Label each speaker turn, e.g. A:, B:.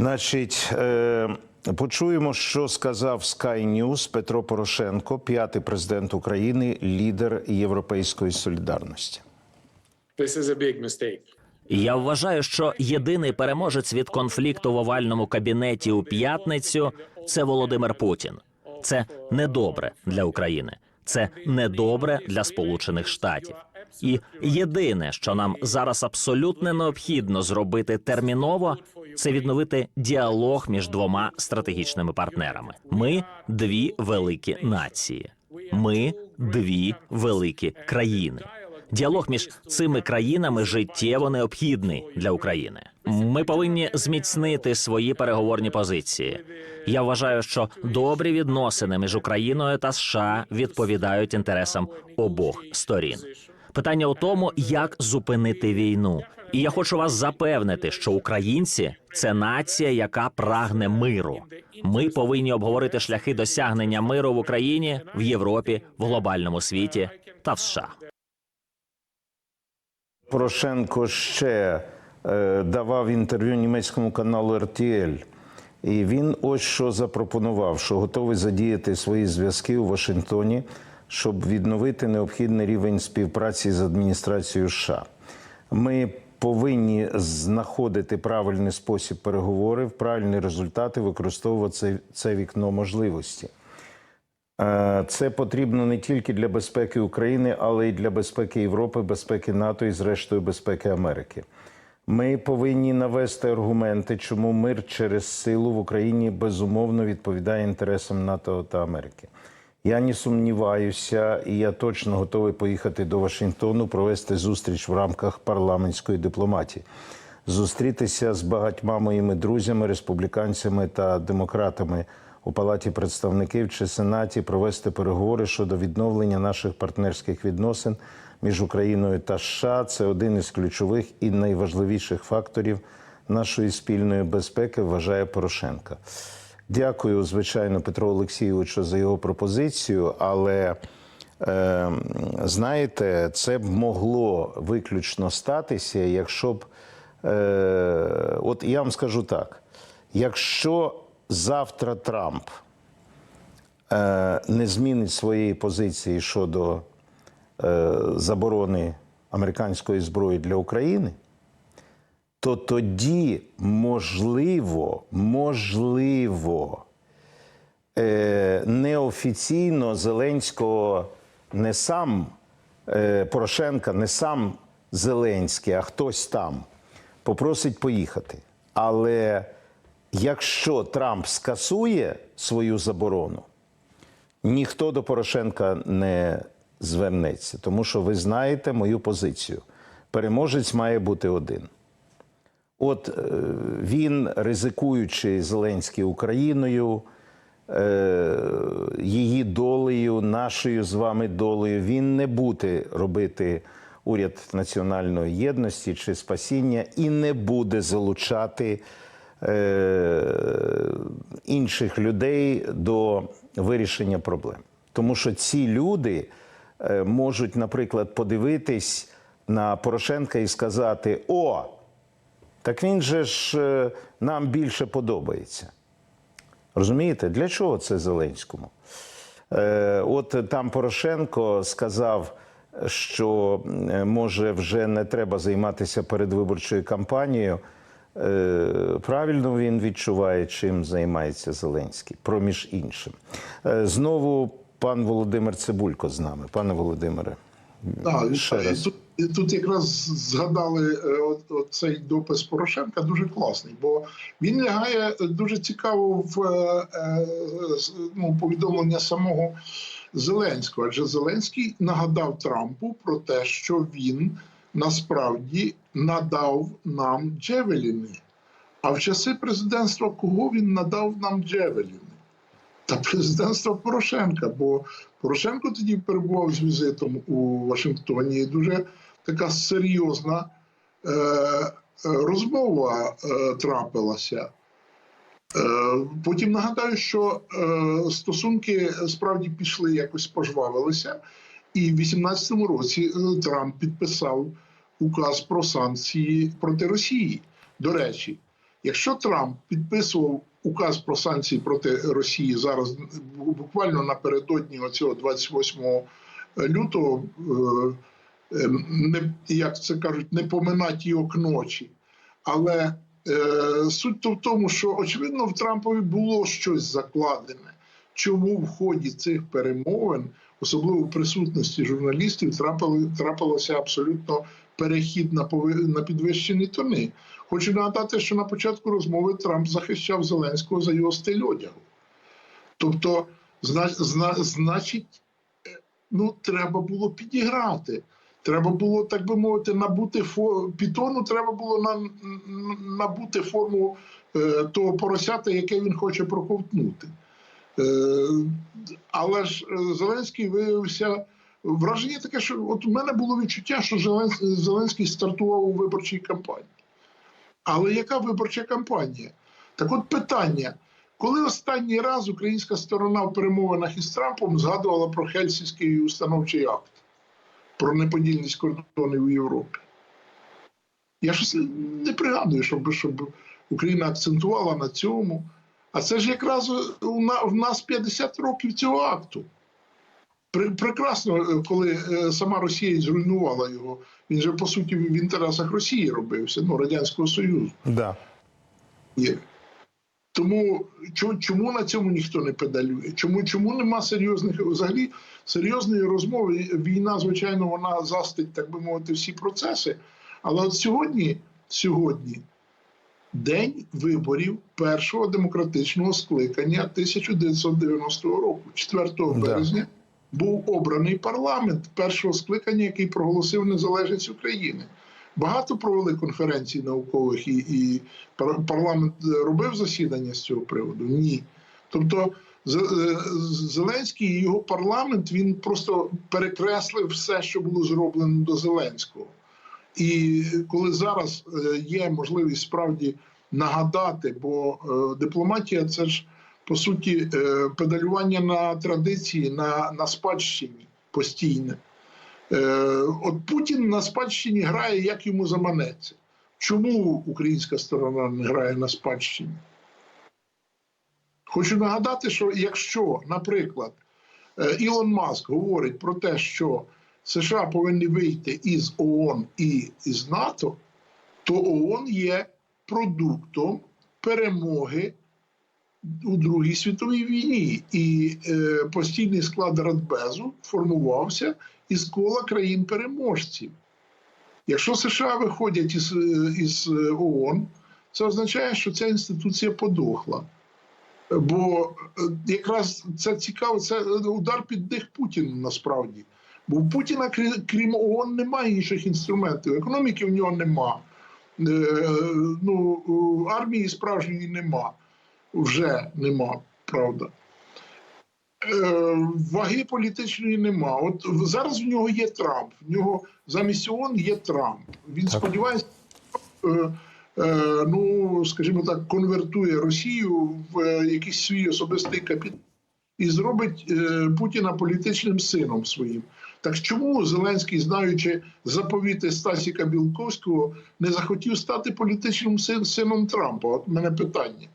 A: Значить, е, почуємо, що сказав Sky News Петро Порошенко, п'ятий президент України, лідер Європейської солідарності.
B: This is a big mistake.
C: Я вважаю, що єдиний переможець від конфлікту в овальному кабінеті у п'ятницю це Володимир Путін. Це недобре для України, це недобре для Сполучених Штатів. І єдине, що нам зараз абсолютно необхідно зробити терміново, це відновити діалог між двома стратегічними партнерами. Ми дві великі нації. Ми дві великі країни. Діалог між цими країнами життєво необхідний для України. Ми повинні зміцнити свої переговорні позиції. Я вважаю, що добрі відносини між Україною та США відповідають інтересам обох сторін. Питання у тому, як зупинити війну. І я хочу вас запевнити, що українці це нація, яка прагне миру. Ми повинні обговорити шляхи досягнення миру в Україні, в Європі, в глобальному світі та в США.
A: Порошенко ще е, давав інтерв'ю німецькому каналу RTL. І він ось що запропонував, що готовий задіяти свої зв'язки у Вашингтоні, щоб відновити необхідний рівень співпраці з адміністрацією США. Ми повинні знаходити правильний спосіб переговорів, правильні результати, використовувати це, вікно можливості. Е, Це потрібно не тільки для безпеки України, але й для безпеки Європи, безпеки НАТО і, зрештою, безпеки Америки. Ми повинні навести аргументи, чому мир через силу в Україні безумовно відповідає інтересам НАТО та Америки. Я не сумніваюся, і я точно готовий поїхати до Вашингтону, провести зустріч в рамках парламентської дипломатії, зустрітися з багатьма моїми друзями, республіканцями та демократами у Палаті представників чи Сенаті, провести переговори щодо відновлення наших партнерських відносин між Україною та США. Це один із ключових і найважливіших факторів нашої спільної безпеки, вважає Порошенка. Дякую, звичайно, Петру Олексійовичу за його пропозицію, але е, знаєте, це б могло виключно статися, якщо б, е, от я вам скажу так: якщо завтра Трамп е, не змінить своєї позиції щодо е, заборони американської зброї для України, то тоді можливо, можливо, е, неофіційно Зеленського не сам е, Порошенка, не сам Зеленський, а хтось там попросить поїхати. Але якщо Трамп скасує свою заборону, ніхто до Порошенка не звернеться, тому що ви знаєте мою позицію. Переможець має бути один. От е, він, ризикуючи Зеленський Україною, е, її долею, нашою з вами долею, він не буде робити уряд національної єдності чи спасіння і не буде залучати е, інших людей до вирішення проблем. Тому що ці люди можуть, наприклад, подивитись на Порошенка і сказати: О! Так він же ж е, нам більше подобається. Розумієте, для чого це Зеленському? Е, от там Порошенко сказав, що е, може вже не треба займатися передвиборчою кампанією. Правильно він відчуває, чим займається Зеленський, проміж іншим. Знову пан Володимир Цибулько з нами. Пане Володимире,
D: Так, і тут, і тут якраз згадали е, цей допис Порошенка дуже класний, бо він лягає дуже цікаво в е, е, ну, повідомлення самого Зеленського. Адже Зеленський нагадав Трампу про те, що він насправді надав нам Джевеліни. А в часи президентства кого він надав нам Джевеліни? Та президентства Порошенка. Бо Порошенко тоді перебував з візитом у Вашингтоні. І дуже така серйозна е, е, розмова е, трапилася. Е, потім нагадаю, що е, стосунки справді пішли якось пожвавилися, і в 2018 році Трамп підписав указ про санкції проти Росії. До речі, Якщо Трамп підписував указ про санкції проти Росії зараз, буквально напередодні оцього 28 лютого, е, е, не як це кажуть, не поминать його к ночі. Але е, суть то в тому, що очевидно в Трампові було щось закладене. Чому в ході цих перемовин, особливо в присутності журналістів, трапили, трапилося абсолютно перехід на, на підвищені тони. Хочу нагадати, що на початку розмови Трамп захищав Зеленського за його стиль одягу. Тобто, зна, зна, значить, е, ну, треба було підіграти. Треба було, так би мовити, набути фо... пітону, треба було на... набути форму е, того поросята, яке він хоче проковтнути. Е, але ж е, Зеленський виявився. Враження таке, що от у мене було відчуття, що Зеленський стартував у виборчій кампанії. Але яка виборча кампанія? Так от питання: коли останній раз українська сторона в перемовинах із Трампом згадувала про Хельсінський установчий акт, про неподільність кордонів у Європі? Я щось не пригадую, щоб, щоб Україна акцентувала на цьому. А це ж якраз у нас 50 років цього акту. Пр- Прекрасно, е, коли е, сама Росія зруйнувала його. Він же по суті в інтересах Росії робився, ну Радянського Союзу
A: Да.
D: є. Тому чому, на цьому ніхто не педалює? Чому, чому нема серйозних взагалі серйозної розмови? Війна, звичайно, вона застить, так би мовити, всі процеси. Але от сьогодні, сьогодні день виборів першого демократичного скликання 1990 року, 4
A: Да.
D: Був обраний парламент першого скликання, який проголосив незалежність України. Багато провели конференцій наукових і, і парламент робив засідання з цього приводу? Ні. Тобто е, Зеленський і його парламент він просто перекреслив все, що було зроблено до Зеленського. І коли зараз е, є можливість справді нагадати, бо е, дипломатія це ж по суті е, педалювання на традиції, на, на спадщині постійне. Е, От Путін на спадщині грає, як йому заманеться. Чому українська сторона не грає на спадщині? Хочу нагадати, що якщо, наприклад, е, Ілон Маск говорить про те, що США повинні вийти із ООН і із НАТО, то ООН є продуктом перемоги у Другій світовій війні, і е, постійний склад Радбезу формувався із кола країн-переможців. Якщо США виходять із, е, із е, ООН, це означає, що ця інституція подохла. Бо е, якраз це цікаво, це удар під дих Путіну насправді. Бо у Путіна, крі- крім ООН, немає інших інструментів. Економіки в нього нема. Ну, армії справжньої нема. Вже нема, правда. Е, Ваги політичної нема. От зараз в нього є Трамп. В нього замість ООН є Трамп. Він
A: Так.
D: сподівається, е, е, ну, скажімо так, конвертує Росію в якийсь свій особистий капітал і зробить Путіна політичним сином своїм. Так чому Зеленський, знаючи заповіти Стасіка Білковського, не захотів стати політичним син- сином Трампа? От мене питання.